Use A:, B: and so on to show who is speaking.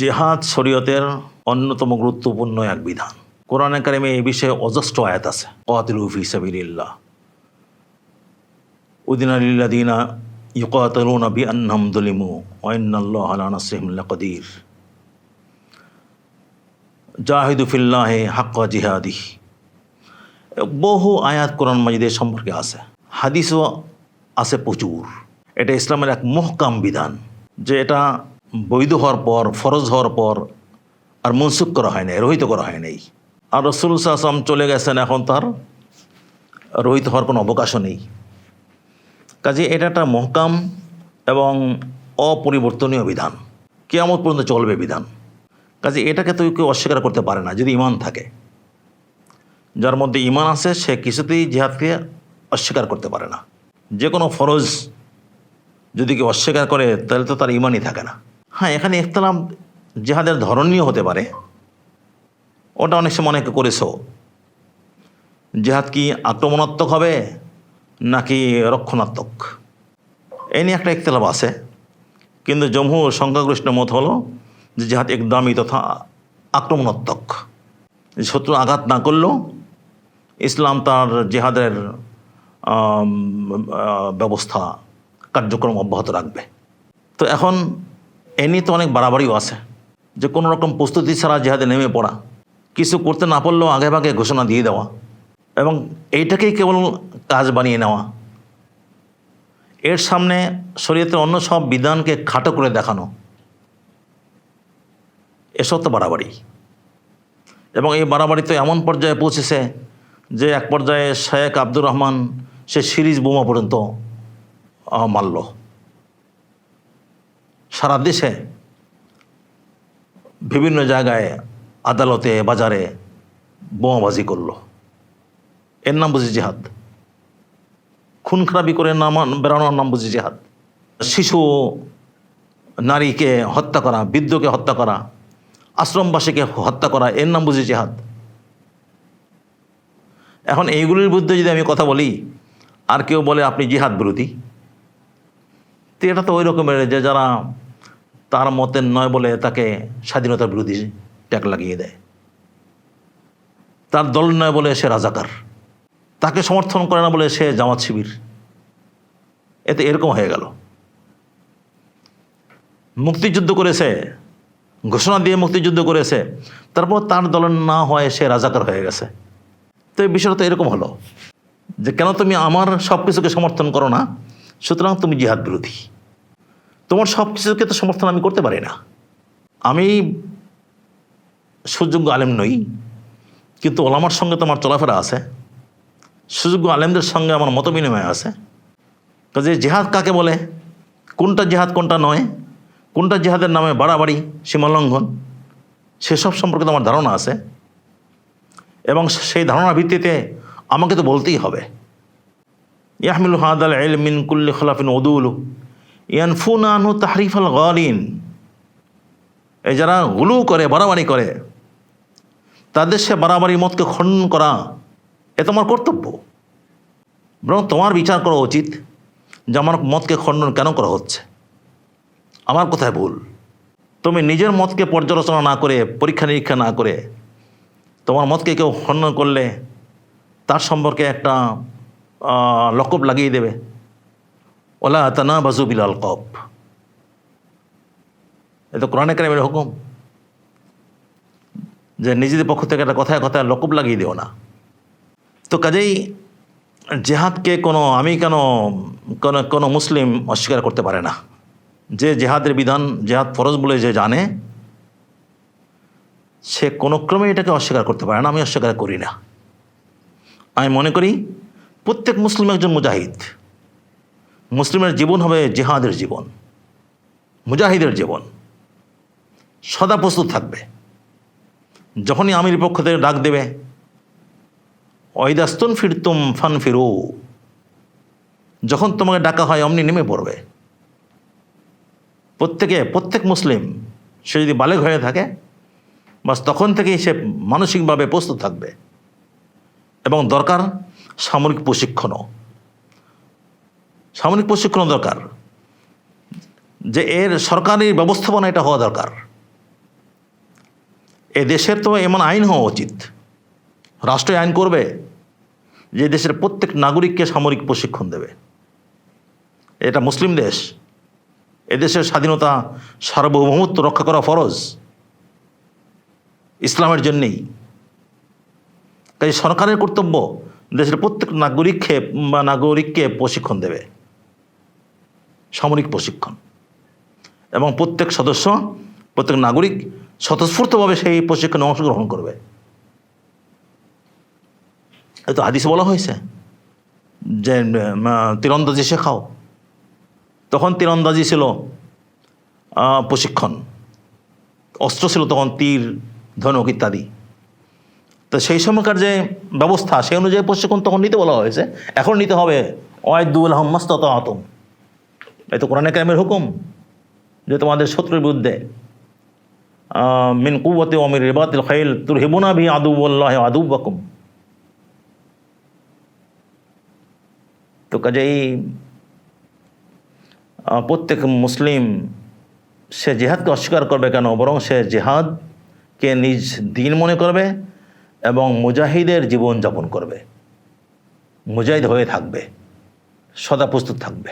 A: জেহাদ শরীয়তের অন্যতম গুরুত্বপূর্ণ এক বিধান। কোরআনে কারিমে এই বিষয়ে অজস্র আয়াত আছে কাতিল ফি সাবিলিল্লাহ। উদিনালিল্লাদিনা ইউকাতালুনা বি আন্নাম দুলিমু ওয়াইনাল্লাহ আলা নাসরিহিম লাকাদির। জাহিদু ফিল্লাহে হাক্কা জিহাদি বহু আয়াত কোরআন মাজিদের সম্পর্কে আছে, হাদিসও আছে প্রচুর। এটা ইসলামের এক মহকাম বিধান যে এটা বৈধ হওয়ার পর, ফরজ হওয়ার পর আর মনসুখ করা হয় নাই, রহিত করা হয় নাই। আর রসুল আসলাম চলে গেছেন এখন তার রহিত হওয়ার কোনো অবকাশও নেই। কাজে এটা একটা মহকাম এবং অপরিবর্তনীয় বিধান। কেয়ামত পর্যন্ত চলবে বিধান। কাজে এটাকে তো কেউ অস্বীকার করতে পারে না, যদি ইমান থাকে। যার মধ্যে ইমান আছে, সে কিছুতেই জিহাদকে অস্বীকার করতে পারে না। যে কোনো ফরজ যদি কেউ অস্বীকার করে, তাহলে তো তার ইমানই থাকে না। হ্যাঁ এখানে ইখতলাম জেহাদের ধরনীয় হতে পারে। ওটা অনেক সময় অনেকে করেছ। জেহাদ কি আক্রমণাত্মক হবে নাকি রক্ষণাত্মক? এই নিয়ে একটা ইখতলাফ আছে। কিন্তু জমহুর সংখ্যাগরিষ্ঠ মত হলো যে জেহাদ একদমই তথা আক্রমণাত্মক। শত্রু আঘাত না করলেও ইসলাম তার জেহাদের ব্যবস্থা, কার্যক্রম অব্যাহত রাখবে। তো এখন এ নিয়ে তো অনেক বাড়াবাড়িও আছে। যে কোনো রকম প্রস্তুতি ছাড়া জেহাদে নেমে পড়া, কিছু করতে না পারলেও আগে ভাগে ঘোষণা দিয়ে দেওয়া এবং এইটাকেই কেবল কাজ বানিয়ে নেওয়া। এর সামনে শরীয়তের অন্য সব বিধানকে খাটো করে দেখানো, এসব তো বাড়াবাড়ি। এবং এই বাড়াবাড়ি তো এমন পর্যায়ে পৌঁছেছে যে এক পর্যায়ে শেখ আব্দুর রহমান সে সিরিজ বোমা পর্যন্ত মারল। সারা দেশে বিভিন্ন জায়গায় আদালতে, বাজারে বোমাবাজি করল। এর নাম বুঝি জেহাদ। খুন খারাপি করে নাম, বেড়ানোর নাম বুঝি জেহাদ। শিশু নারীকে হত্যা করা, বৃদ্ধকে হত্যা করা, আশ্রমবাসীকে হত্যা করা, এর নাম বুঝি জেহাদ। এখন এইগুলির বিরুদ্ধে যদি আমি কথা বলি, আর কেউ বলে আপনি জিহাদ বিরোধী, তো এটা তো ওই রকমের যে যারা তার মতের নয় বলে তাকে স্বাধীনতার বিরোধী ট্যাগ লাগিয়ে দেয়। তার দল নয় বলে সে রাজাকার। তাকে সমর্থন করে না বলে সে জামাত শিবির। এতে এরকম হয়ে গেল। মুক্তিযুদ্ধ করেছে ঘোষণা দিয়ে মুক্তিযুদ্ধ করেছে তারপর তার দলের না হয় সে রাজাকার হয়ে গেছে। তো এই বিষয়টা তো এরকম হলো যে কেন তুমি আমার সব কিছুকে সমর্থন করো না? সুতরাং তুমি জিহাদ বিরোধী। তোমার সব কিছুকে তো সমর্থন আমি করতে পারি না। আমি সুযোগ্য আলেম নই, কিন্তু ওলামার সঙ্গে তো আমার চলাফেরা আছে। সুযোগ্য আলেমদের সঙ্গে আমার মত বিনিময় আছে। কাজে জেহাদ কাকে বলে? কোনটা জেহাদ, কোনটা নয়? কোনটা জেহাদের নামে বাড়াবাড়ি, সীমালঙ্ঘন? সেসব সম্পর্কে আমার ধারণা আছে। এবং সেই ধারণার ভিত্তিতে আমাকে তো বলতেই হবে। ইয়াহমিল হাদ আল এল মিন কুল্লি খলাফিন ওদুল। ইয়ানফুন আনহু তাহরিফ আল গালিন। এই যারা গুলু করে, বাড়াবাড়ি করে, তাদের সে বাড়াবাড়ি মতকে খণ্ডন করা, এ তোমার কর্তব্য। বরং তোমার বিচার করা উচিত যে আমার মতকে খণ্ডন কেন করা হচ্ছে। আমার কোথায় ভুল। তুমি নিজের মতকে পর্যালোচনা না করে, পরীক্ষা নিরীক্ষা না করে, তোমার মতকে কেউ খণ্ডন করলে তার সম্পর্কে একটা লকব লাগিয়ে দেবে। ওলা তানা বাজুবিল আল কপ এ তো কোরআনে কারিমের হুকুম। যে নিজেদের পক্ষ থেকে একটা কথায় কথায় লকব লাগিয়ে দিও না। তো কাজেই জেহাদকে কোনো আমি কেন, কোনো কোনো মুসলিম অস্বীকার করতে পারে না। যে জেহাদের বিধান, জেহাদ ফরজ বলে যে জানে, সে কোনো ক্রমে এটাকে অস্বীকার করতে পারে না, আমি অস্বীকার করি না। আমি মনে করি প্রত্যেক মুসলিম একজন মুজাহিদ। মুসলিমের জীবন হবে জেহাদের জীবন, মুজাহিদের জীবন। সদা প্রস্তুত থাকবে। যখনই আমির পক্ষ থেকে ডাক দেবে ওইদাস্তুন ফিরতুম ফান ফিরো যখন তোমাকে ডাকা হয়, অমনি নেমে পড়বে। প্রত্যেকে, প্রত্যেক মুসলিম, সে যদি বালেগ হয়ে থাকে, বাস তখন থেকেই সে মানসিকভাবে প্রস্তুত থাকবে। এবং দরকার সামরিক প্রশিক্ষণও। সামরিক প্রশিক্ষণও দরকার। যে এর সরকারি ব্যবস্থাপনা এটা হওয়া দরকার। এ দেশের তো এমন আইন হওয়া উচিত। রাষ্ট্র আইন করবে, যে দেশের প্রত্যেক নাগরিককে সামরিক প্রশিক্ষণ দেবে। এটা মুসলিম দেশ। এদেশের স্বাধীনতা, সার্বভৌমত্ব রক্ষা করা ফরজ। ইসলামের জন্যেই। তাই সরকারের কর্তব্য দেশের প্রত্যেক নাগরিককে বা নাগরিককে প্রশিক্ষণ দেবে। সামরিক প্রশিক্ষণ। এবং প্রত্যেক সদস্য, প্রত্যেক নাগরিক স্বতঃস্ফূর্তভাবে সেই প্রশিক্ষণে অংশগ্রহণ করবে। এই তো হাদিসে বলা হয়েছে যে তীরন্দাজি শেখাও। তখন তীরন্দাজি ছিল প্রশিক্ষণ। অস্ত্র ছিল তখন তীর, ধনুক ইত্যাদি। তো সেই সময়কার যে ব্যবস্থা, সেই অনুযায়ী প্রশিক্ষণ তখন নিতে বলা হয়েছে। এখন নিতে হবে, ওয়াইদুল আহম্মাস্ত আতম এই তো কোরআন কালামের হুকুম যে তোমাদের শত্রুর বিরুদ্ধে মিন কুবতে অমির রেবাতিল খাইল তুর হেবুনা ভি আদু বল্লাহ আদু বকুম তো কাজেই প্রত্যেক মুসলিম সে জেহাদকে অস্বীকার করবে কেন? বরং সে জেহাদকে নিজ দিন মনে করবে এবং মুজাহিদের জীবন যাপন করবে। মুজাহিদ হয়ে থাকবে, সদা প্রস্তুত থাকবে।